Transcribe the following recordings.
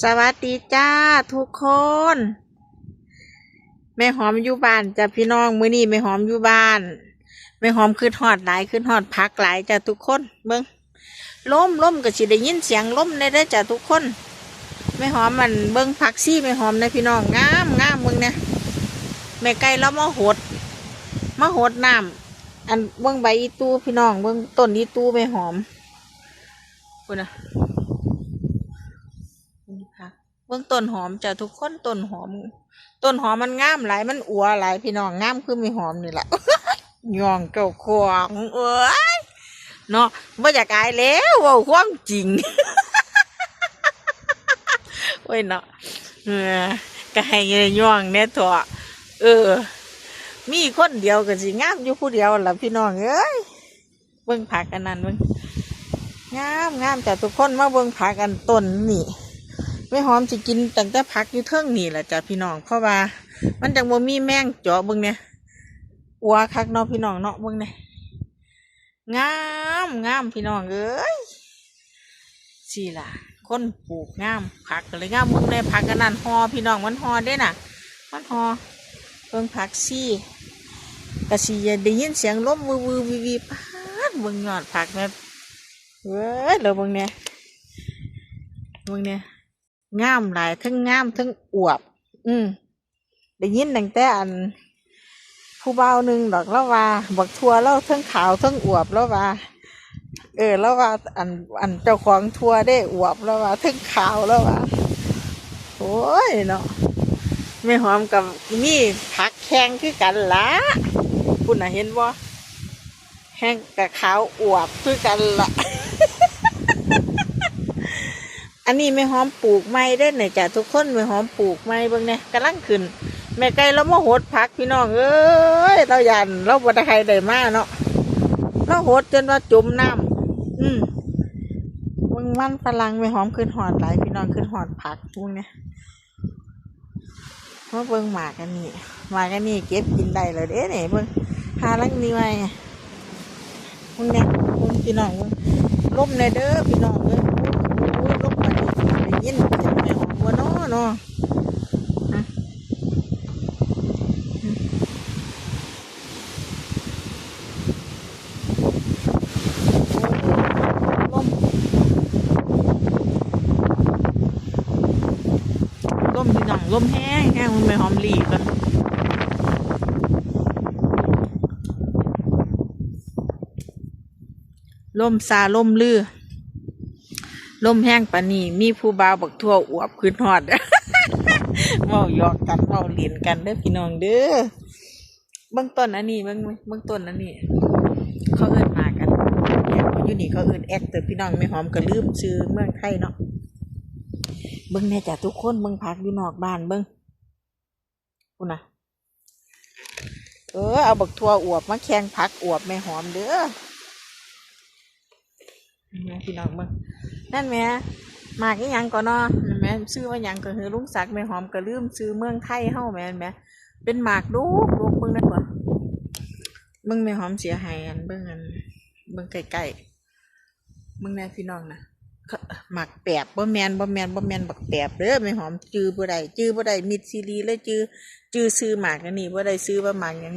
สวัสดีจ้าทุกคน แม่หอมอยู่บ้านจ้ะพี่น้องมื้อนี้แม่หอมอยู่บ้านแม่หอมขึ้นฮอดหลายขึ้นฮอดพักหลายจ้ะทุกคนเบิ่งล้มล้มก็สิได้ยินเสียงล้มในเด้จ้ะทุกคนแม่หอมมันเบิ่งผักซี่แม่หอมนะพี่น้องงามงามเบิ่งเนี่ยแม่ไก่เรามาหดมาหดน้ำอันเบิ่งใบอีตูพี่น้องเบิ่งต้นอีตูแม่หอมคุณนะ บื้องต้นหอมจ้ะทุกคนต้นหอม ต้นหอมมันงามหลายมันอัวหลายพี่น้องงามคือมีหอมนี่แหละย่องเจ้าของเอ้ยเนาะไม่อยากอายแล้วว่าความจริงโอ้ยเนาะเออก็ให้ย่องเนี่ยเถอะเออ มีคนเดียวก็สิงามอยู่ผู้เดียวล่ะพี่น้องเอ้ยเบิ่งผักกันนั่นเบิ่งงามงามจะทุกคนมาเบิ่งผักกันต้นนี่ ไม่หอมสิกินตั้งแต่พักอยู่เทิงนี่แหละจ้ะพี่น้องเพราะว่า มันจังบ่มีแมงเจาะเบิ่งเนี่ยอัวคักเนาะพี่น้องเนาะเบิ่งเนี่ยงามงามพี่น้องเอ้ยสิล่ะ คนปลูกงามผักก็เลยงามบึงในผักกันนั่นฮอพี่น้องมันฮอได้น่ะ มันฮอเบิ่งผักซี่กะสิได้ยินเสียงลมวืวืวีวีปาดเบิ่งยอดผักแม่เว้ยเราเบิ่งเนี่ยเบิ่งเนี่ย งามหลายทั้งงามทั้งอวบ อืมได้ยินตั้งแต่อัน ผู้เบาหนึ่งดอกแล้วว่าบักทัวแล้วทั้งขาวทั้งอวบแล้วว่า เออ แล้วว่าอันอันเจ้าของทัวได้อวบแล้วว่าทั้งขาวแล้วว่าโอ้ยเนาะไม่หอมกับมีผักแข็งคือกันละคุณน่ะเห็นบ่แห้งกับขาวอวบคือกันละ อันนี้ไม่หอมปลูกไม้ได้เนี่ยจ้ะทุกคนไม่หอมปลูกไม้เบิ่งเนี่ยกำลังขึ้นแม่ไก่เรามาหดพักพี่น้องเอ้ยเรายันเราบ่ได้ใครได้มาเนาะเราหดจนว่าจมน้ำอืมเบิ่งมันฝรั่งไม่หอมขึ้นหอดหลายพี่น้องขึ้นหอดผักพวกเนี้ยมาเบิ่งหมากกันนี่หมากกันนี่เก็บกินได้เลยเด้เนี่ยเบิ่งหาลังนี่ไว้พวกเนี้ยพวกพี่น้องล่มในเด้อพี่น้องเอ้ยโอ้ยล่มมาดีได้ยินเสียงแม่หอมวัวน้อเนาะ ลมลมพี่น้องลมแห้งแห้งมันไม่หอมหลีกัน ลมซาลมลือลมแห้งปานีมีผู้บ่าวบักทั่วอวบขึ้นหอดเมาหยอกกันเมาเลียนกันเด้อพี่น้องเด้อเบื้องต้นอันนี้เบื้องเบื้องต้นอันนี้เขาเอิ้นมากันอยู่นี่เขาเอิ้นแอกเตอร์พี่น้องไม่หอมก็ลืมชื่อเมืองไทยเนาะเบิ่งแน่จ้ะทุกคนเบิ่งพักอยู่นอกบ้านเบิ่งคุณน่ะเออเอาบักทัวอวบมาแข่งพักอวบแม่หอมเด้อ พี่น้องเบิ่งนั่นแหม่หมากยังก่อนเนาะแม่ซื้อว่ายังก็คือลุงศักแม่หอมก็ลืมซื้อเมืองไทยเฮาแม่แม่เป็นหมากลูกลูกเบิ่งได้บ่เบิ่งแม่หอมเสียหายอันเบิ่งอันเบิ่งไก่ๆเบิ่งแน่พี่น้องนะหมักแปบบ่แมนบ่แมนบ่แมนบักแปบเด้อแม่หอมจื้อบ่ได้จื้อบ่ได้มิดซีรีเลยจื้อจื้อซื้อหมากอันนี้บ่ได้ซื้อว่าหมากอย่าง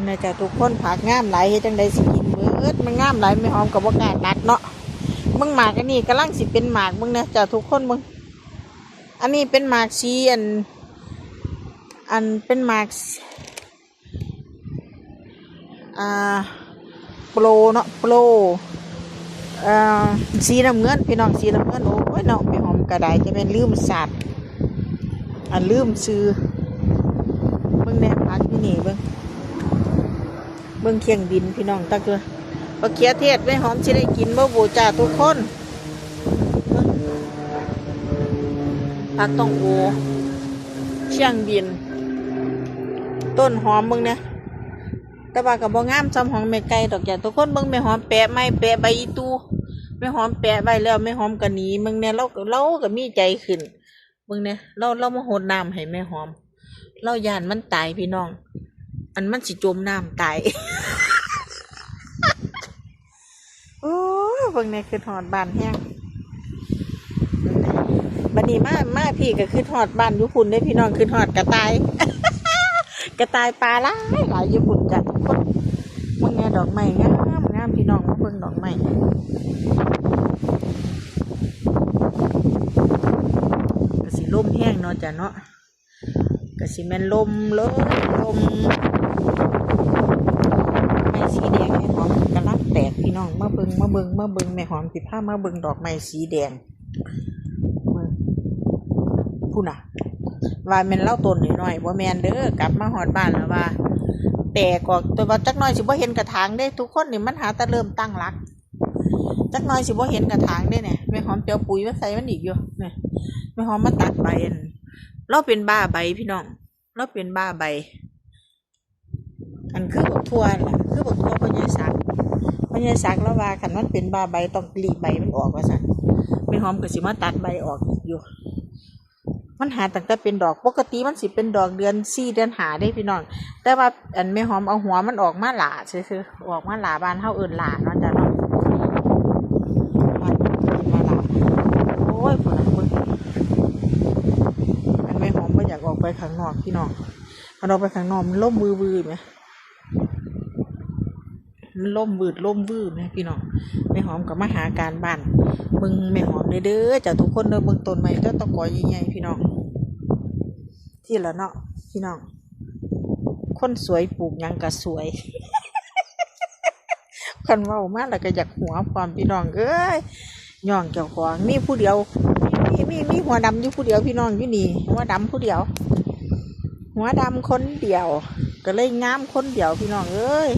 นี้น่าจะทุกคนผักงามหลายเฮ็ดจังไดสิกินเบิดมันงามหลายแม่หอมก็บ่กล้าตัดเนาะเบิ่งหมากอันนี้กำลังสิเป็นหมากเบิ่งนะจ้ะทุกคนเบิ่งอันนี้เป็นหมากสีอัน อันเป็นหมากอ่าโปรเนาะโปรอ่าสีน้ำเงินพี่น้องสีน้ำเงินโอ้ยเนาะไม่หอมกระไดจะเป็นลืมสัตว์อันลืมซื้อเบิ่งแน่พักที่นี่เบิ่ง เบิ่งเคียงบินพี่น้องตะเกือปลาเคียเทศไม่หอมสิได้กินบ่บูจ่าทุกคนผักต้องโอเชียงบิน ต้นหอมมึงเนี่ยต่ว่ากับบ่งามซ้ำของแม่ไก่ดอกจ้ะทุกคนเบิ่งแม่หอมแปะไม้แปะใบตูแม่หอมแปะไว้แล้วแม่หอมก็หนีมึงเนี่ยเราเราก็มีใจขึ้นมึงเนี่ยเราเรามาโหดน้ำให้แม่หอม เราย่านมันตายพี่น้อง อันมันสิจมน้ำตาย โอ้เบิ่งในคือหอดบานแห้งบัดนี้มามาพี่ก็คือหอดบานยุพุ่นได้พี่น้องคือหอดกระต่าย กระต่ายปลาหลายหลายยุพุ่นจ้ะทุกคนมึงเนี่ยดอกไม้งามงามพี่น้องมาเบิ่งดอกไม้ก็สิลมแห้งเนาะจ้ะเนาะก็สิแม่นลมเลยลม ไม้สีแดงแม่หอมกำลังแตกพี่ น้องมาเบิงมาเบิงมาเบิงแม่หอมสิพามาเบิงดอกไม้สีแดงเบิ่งพูน่ะ ว่าแม่นเล่าต้นหน่อยว่าแม่นเด้อกลับมาหอดบ้านแล้วว่า แต่กอกตัวว่าจักหน่อยสิบ่เห็นกระถางเด้ทุกคนนี่มันหาแต่เริ่มตั้งหลักจักหน่อยสิบ่เห็นกระถางเด้เนี่ยแม่หอมเจียวปุ๋ยมาใส่มันอีกอยู่เนี่ยแม่หอมมาตัดใบเราเป็นบ้าใบพี่น้องเราเป็นบ้าใบอันคือบักทัวน่ะคือบักทั่วพญายสัก พญายสักแล้วว่าคันมันเป็นบาใบต้องกรีใบมันออกว่าซั่นไม่หอมก็สิมาตัดใบออกอีกอยู่ มันหาตั้งแต่เป็นดอกปกติมันสิเป็นดอกเดือนสี่เดือนหาได้พี่น้อง แต่ว่าอันไม่หอมเอาหัวมันออกมาหลาซื่อๆอออกมาหลาบานเฮาเอิ้นหลาเนาะจ้ะเนาะมันเป็นมาหลาโอ้ยพุ่นน่ะมึงอันไม่หอมบ่อยากออกไปข้างนอกพี่น้องมันออกไปข้างนอกมันล่มวือๆไหม มันล่มวืดล่มวืดนะพี่น้องแม่หอมกับมาหาการบ้านมึงแม่หอมเด้อเจ้าทุกคนเด้อเบิ่งต้นไม้เจ้าตะกอใหญ่ๆพี่น้องที่ละเนาะพี่น้องคนสวยปลูกยังก็สวยคันเว้ามาแล้วก็อยากหัวความพี่น้องเอ้ยย่องเจ้าของมีผู้เดียวมีมีมีหัวดำอยู่ผู้เดียวพี่น้องอยู่นี่หัวดำผู้เดียว หัวดำคนเดียว ก็เลยงามคนเดียวพี่น้องเอ้ย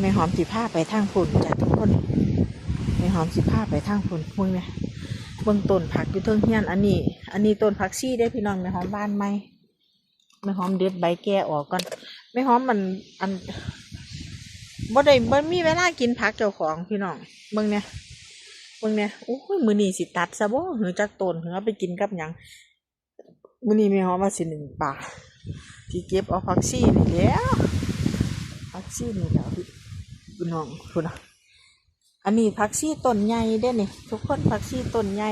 ไม่หอมสิผ้าไปทางฝุ่นจ้ะทุกคนแม่หอมสิผ้าไปทางฝุ่นมึงเนี่ยเบื้องต้นผักอยู่เทิงเฮียนอันนี้ อันนี้ต้นผักซี่ได้พี่น้องแม่หอมบ้านไหมแม่หอมเด็ดใบแก่ออกก่อนแม่หอมมันอันบ่ได้บ่มีเวลากินผักเจ้าของพี่น้องเบิ่งเนี่ยเบิ่งเนี่ยโอ้ยมือนีสิตัดซะบ่หือจักต้นหือไปกินกับหยังมือนี้แม่หอมว่าสิหนึ่งป่าสิเก็บเอาผักซี่นี่แล้วผักชีนี่แล้ว พี่น้องคุณนะอันนี้ผักชีต้นใหญ่เด้นี่ทุกคนผักชีต้นใหญ่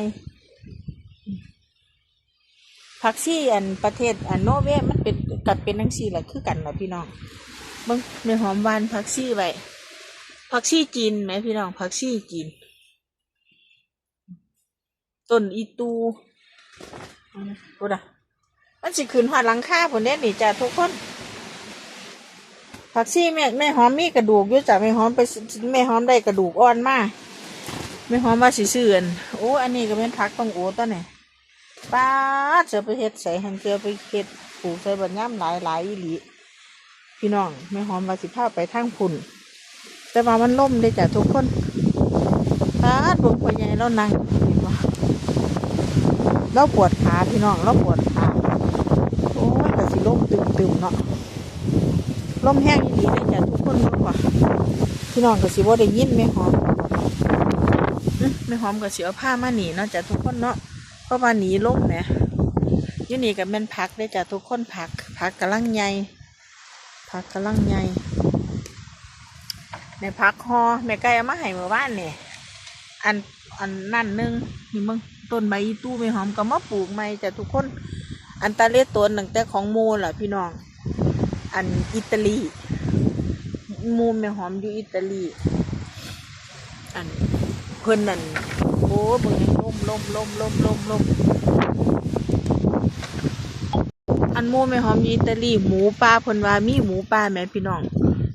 ผักชีอันประเทศอันโนเวมันเป็นกัดเป็นนังซีแหละคือกันนะพี่น้องเบิ่งในหอมหวานผักชีไว้ผักชีจีนไหมพี่น้องผักชีจีนต้นอีตูกูนะมันสิขึ้นหอดหลังคาผลเด้นี่จ้ะทุกคน ผักชีแม่แม่หอมมีกระดูกอยู่จ้ะแม่หอมไปแม่หอมได้กระดูกอ่อนมาแม่หอมมาสิซื้อนโอ้อันนี้ก็เป็นผักต้องโอ้ตัวเนี่ยป้าดจะไปเฮ็ดใส่หันเกลือไปเฮ็ดปลูกใส่บัญญัมหลายหลายอีหลีพี่น้องแม่หอมว่าสิพาไปทางพุ่นแต่ว่ามันล่มเลยจ้ะทุกคนป้าดเบุญพ่อใหญ่เรานั่งเห็นว่าเราปวดขาพี่น้องเราปวดขาโอ้ยแต่สิล่มตึมๆเนาะ ลมแห้งดีเลยจ้ะทุกคนรู้ว่าพี่น้องก็สิว่าได้ยินแม่หอมอื้อแม่หอมก็สิเอาผ้ามาหนีเนาะจ้ะทุกคนเนาะเพราะว่าหนีลมแหมอยู่นี่ก็แม่นพักได้จ้ะทุกคนพักพักกำลังใหญ่พักกำลังใหญ่ในพักฮอแม่ไก่เอามาให้เมื่อวานเนี่ยอันอันนั่นหนึงนี่มึงต้นใบตู้แม่หอมก็มาปลูกใหม่จ้ะทุกคน อันตาเลต้นตั้งแต่ของโมล่ะพี่น้อง อันอิตาลีมูมแม่หอมอยู่อิตาลี อันเพิ่นนั่นโอ้เบิ่งล่มล่มล่มล่มล่มล่มอันมูแม่หอมอยู่อิตาลีหมูป่าเพิ่นว่ามีหมูป่าแม่พี่น้อง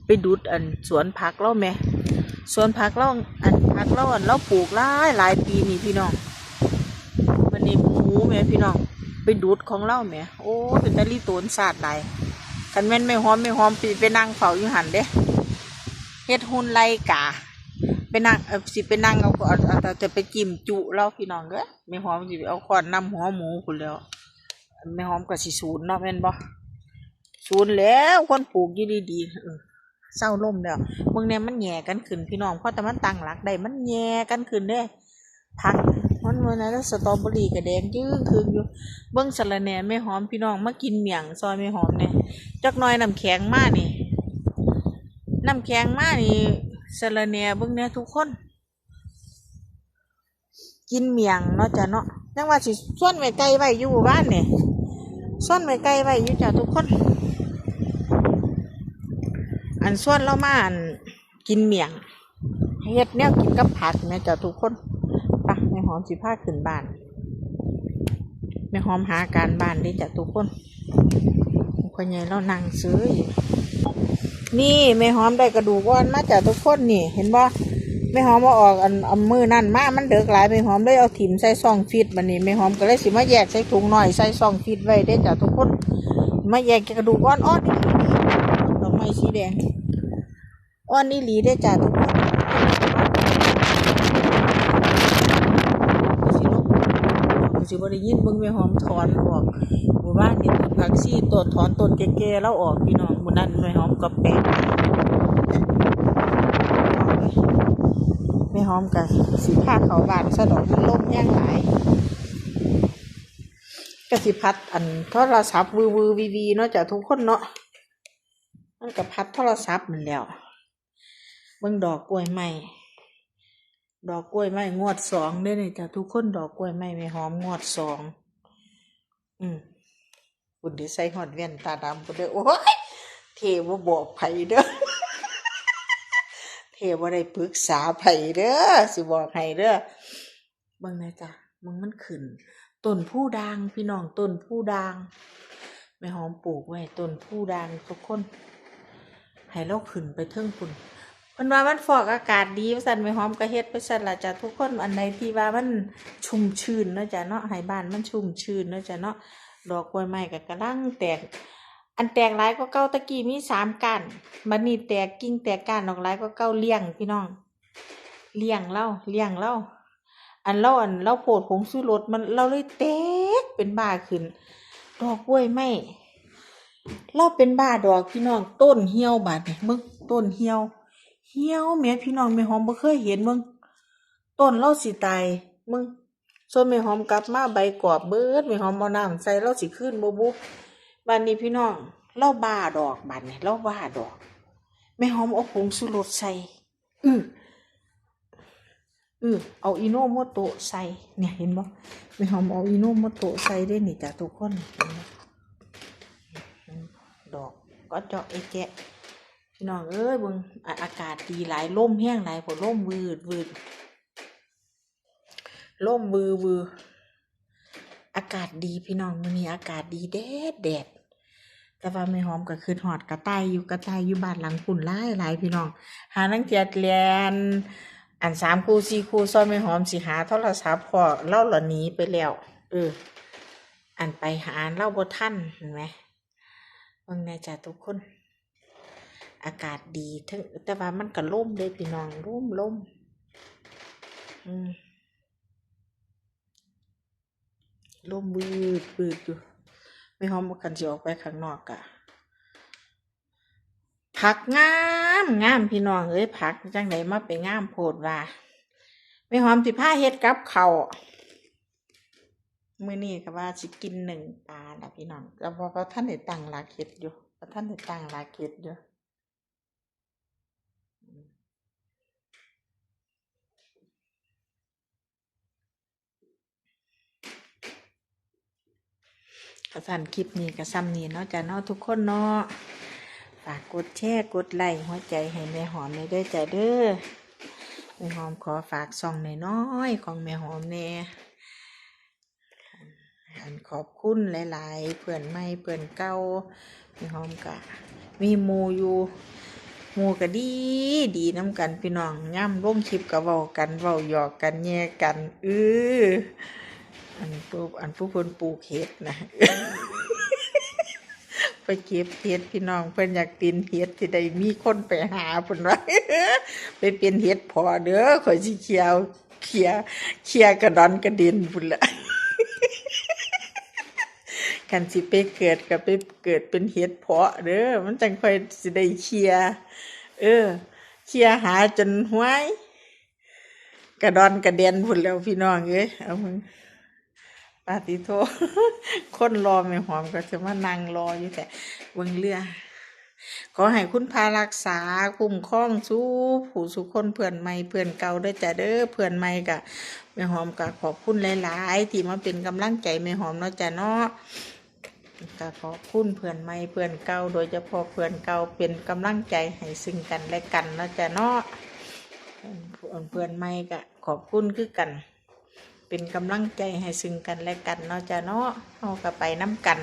ไปดูดอันสวนผักเราแม่สวนผักเราอันผักเราอันเราปลูกหลายหลายปีนี่พี่น้องวันนี้หมูแม่พี่น้องไปดูดของเราแม่โอ้เป็นตะลีโตนสาดหลาย คันแม่นไม่หอมไม่หอมปีไปนั่งเฝ้าอยู่หันเด้เฮ็ดหุ่นไล่กาไปนั่งเออสิไปนั่งเอาเอาเอาเอาจะไปจิ้มจุเราพี่น้องเด้อไม่หอมสิเอาขอนนำหัวหมูคุณแล้วไม่หอมก็สิศูนย์เนาะแม่นบ่ศูนย์แล้วคนปลูกอยู่ดีๆเศร้าล่มแล้วมึงเนี่ยมันแย่กันขึ้นพี่น้องเพราะแต่มันตั้งหลักได้มันแย่กันขึ้นเด้พัก มันวันนั้นสตรอเบอรี่กระแดงยืงคืนอยู่ เบิ้งสะระแหน่ไม่หอมพี่น้องมากินเมี่ยงซอยไม่หอมเนี่ยจักน้อยน้ำแข็งมากนี่น้ำแข็งมากนี่สะระแหน่เบิ้งเนี่ยทุกคน กินเมียงเนาะจ้ะเนาะยังว่าสิส่วนไว้ไกลไว้อยู่บ้านเนี่ยส่วนไว้ไกลไว้อยู่จ้ะทุกคน อันส่วนเรามาอันกินเมียงเฮ็ดแนวกินกับผักแม่ยจ้ะทุกคน หอมสิพาขึ้นบ้านแม่หอมหาการบ้านเด้จ้ะทุกคนคนใหญ่เรานั่งซื้ออยู่นี่แม่หอมได้กระดูกอ่อนมาจ้ะทุกคนนี่ เห็นบ่แม่หอมมาออกอันเอามือนั่นมามันเดือกหลายแม่หอมเลยเอาถิ่มใส่ซองฟิตบัดนี้แม่หอมก็เลยสิมาแยกใส่ถุงหน่อยใส่ซองฟิตไว้เด้จ้ะทุกคนมาแยกกระดูกอ่อนๆนี่ดอกไม้สีแดงอ้อนนี่หลีได้จ้าทุกคนสิลบ สิบได้ยินเบิ่งไปหอมถอนออกหมู่บ้านนี่ต้นผักชีต้นถอนต้นแก่ๆแล้วออกพี่น้องหมู่นั้นไปหอมกับแปะไม่หอมกับสีผ้าเขาวบานสะดอกมันล่มแห้งหลายกสิพัดอันโทรศัพท์วือวือวีวีเนาะจ้ะทุกคนเนาะมันกับพัดโทรศัพท์มันแล้วเบิ่งดอกกล้วยไม้ ดอกกล้วยไม้งวดสองเด้อนี่จ้ะทุกคนดอกกล้วยไม้ไม่หอมงวดสองอืมคุณดีใส่หอดแว่นตาดำพุ่นเด้อโอ้ยเทว่าบอกไผเด้อเทว่าได้ปรึกษาไผเด้อสิบอกให้เด้อบางนะจ้ะมึงมันขึ้นต้นผู้ดางพี่น้องต้นผู้ดางไม่หอมปลูกไว้ต้นผู้ดางทุกคนให้เราขึ้นไปเทิงคุณ เพิ่นว่ามันฟอกอากาศดีว่าซั่นไม่หอมก็เฮ็ดไปซั่นล่ะจ้ะทุกคนอันใดที่ว่ามันชุ่มชื้นเนาะจ้ะเนาะให้บ้านมันชุ่มชื้นเนาะจ้ะเนาะดอกกล้วยไม้ก็กำลังแตก อันแตกหลายก็เก่าตะกี้มีสามก้านบัดนี้แตกกิ่งแตกก้านออกหลายก็เก่าเลี้ยงพี่น้อง เลี้ยงเล่าเลี้ยงเล่าอันเล่าอันเล่าโพดผงซื้อรถมันเราเลยแตกเป็นบ้าขึ้น ดอกกล้วยไม้เราเป็นบ้าดอกพี่น้องต้นเหี่ยวบาดนี่มึงต้นเหี่ยว เหี่ยวแม่พี่น้องแม่หอมบ่เคยเห็นมึงต้นเราสิตายมึงส่วนแม่หอมกลับมาใบกรอบเบิดแม่หอมเอาน้ำใส่เราสิขึ้นบ่บุบานนี้พี่น้องเราบ้าดอกบาดนี่เราบ้าดอกแม่หอมเอาผงสุรสใส่อืออือเอาอิโนโมโตะใส่เนี่ยเห็นบ่แม่หอมเอาอิโนโมโตะใส่ได้นี่จ้ะทุกคนดอกก็เจาะไอ้แกะ พี่น้องเอ้ยเบิ่งอากาศดีหลายลมแห้งหลายพอลมวืดวืดลมวือวืออากาศดีพี่น้องมื้อนี้อากาศดีแดดแดดแต่ว่าไม่หอมก็คือหอดกระต่ายอยู่กระต่ายอยู่บ้านหลังปุ่นหลายหลายพี่น้อง หานังเจียดเรียนอันสามคู่สี่คู่ซ้อนไม่หอมสิหาโทรศัพท์พอเล่าหล่อนีไปแล้ว เออ อันไปหาเล่าบ่ทันเห็นไหมเบิ่งแน่จ้ะทุกคน อากาศดีทั้งแต่ว่ามันก็ล่มเลยพี่น้องล่มล่มอืมล่มบืดบืดอยู่ไม่หอมกันสิออกไปข้างนอกอะผักงามงามพี่น้องเอ้ยผักจังไดมาไปงามโพดว่าไม่หอมสิผ้าเฮ็ดกับเขาวมื้อนี้ก็ว่าสิกินหนึ่งปลาละพี่น้องแต่ว่าพระท่านได้ตั้งหลักเฮ็ดอยู่พระท่านได้ตั้งหลักเฮ็ดอยู่ กระสันคลิปนี้กระซ้ำนี้เนาะจ้ะเนาะทุกคนเนาะฝากกดแชร์กดไลค์หัวใจให้แม่หอมเลยด้อจ้ะเด้อแม่หอมขอฝากซองน้อยๆของแม่หอมแน่อันขอบคุณหลาย ๆ เพื่อนใหม่เพื่อนเก่าแม่หอมกะมีมูอยู่มูก็ดีดีน้ำกันพี่น้องย่ำร่วมคลิปก็เว้ากันเว้าหยอกกันแย่กันเออ อันผู้อันผู้เพิ่นปลูกเห็ดนะไปเก็บเห็ดพี่น้องเพิ่นอยากกินเห็ดที่ได้มีคนไปหาเพิ่นว่าไปเป็นเห็ดพอเด้อข่อยสิเคียวเคียเคียกระดอนกระเด็นพุ่นละกันสิไปเกิดก็ไปเกิดเป็นเห็ดเพาะเด้อมันจังค่อยสิได้เคียเออเคียหาจนห้วยกระดอนกระเด็นพุ่นแล้วพี่น้องเอ้ยเอามึง ปาติโทคนรอไม่หอมก็จะมานั่งรออยู่แต่เวงเรือขอให้คุณพารักษาคุ้มครองสู้ผู้สุคนเพื่อนใหม่เพื่อนเก่าเด้อจ้ะเด้อเพื่อนใหม่กะแม่หอมกะขอบคุณหลายๆที่มาเป็นกำลังใจแม่หอมเนาะจ้ะเนาะก็ขอบคุณเพื่อนใหม่เพื่อนเก่าโดยเฉพาะเพื่อนเก่าเป็นกำลังใจให้ซึ่งกันและกันเนาะจ้ะเนาะเพื่อนใหม่กะขอบคุณคือกัน เป็นกำลังใจให้ซึ่งกันและกันเนาะจ้ะเนาะเฮาก็ไปน้ำกัน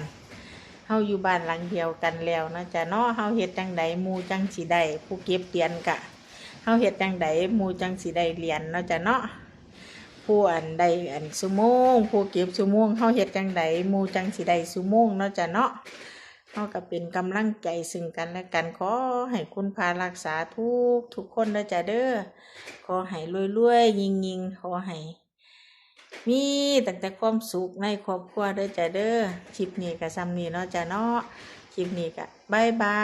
เฮาอยู่บ้านหลังเดียวกันแล้วเนาะจ้ะเนาะเฮาเฮ็ดจังใดหมู่จังสิได้ผู้เก็บเหรียญกะเฮาเฮ็ดจังใดหมู่จังสิได้เรียญเนาะจ้ะเนาะผู้อันใดอันสุโมงผู้เก็บสุโมงเฮาเฮ็ดจังใดหมู่จังสิได้สุโมงเนาะจ้ะเนาะเฮาก็เป็นกำลังใจซึ่งกันและกันขอให้คุณพารักษาทุกทุกคนเด้อจ้ะเด้อขอให้รวยๆยิงๆขอให้ มีตั้งแต่ความสุขในครอบครัวเด้อจ้ะเด้อคลิปนี้กับซัมนี้เนาะจ้ะเนาะคลิปนี้ก็บายบา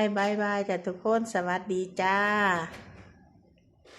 ยบายบายจ้ะทุกคนสวัสดีจ้า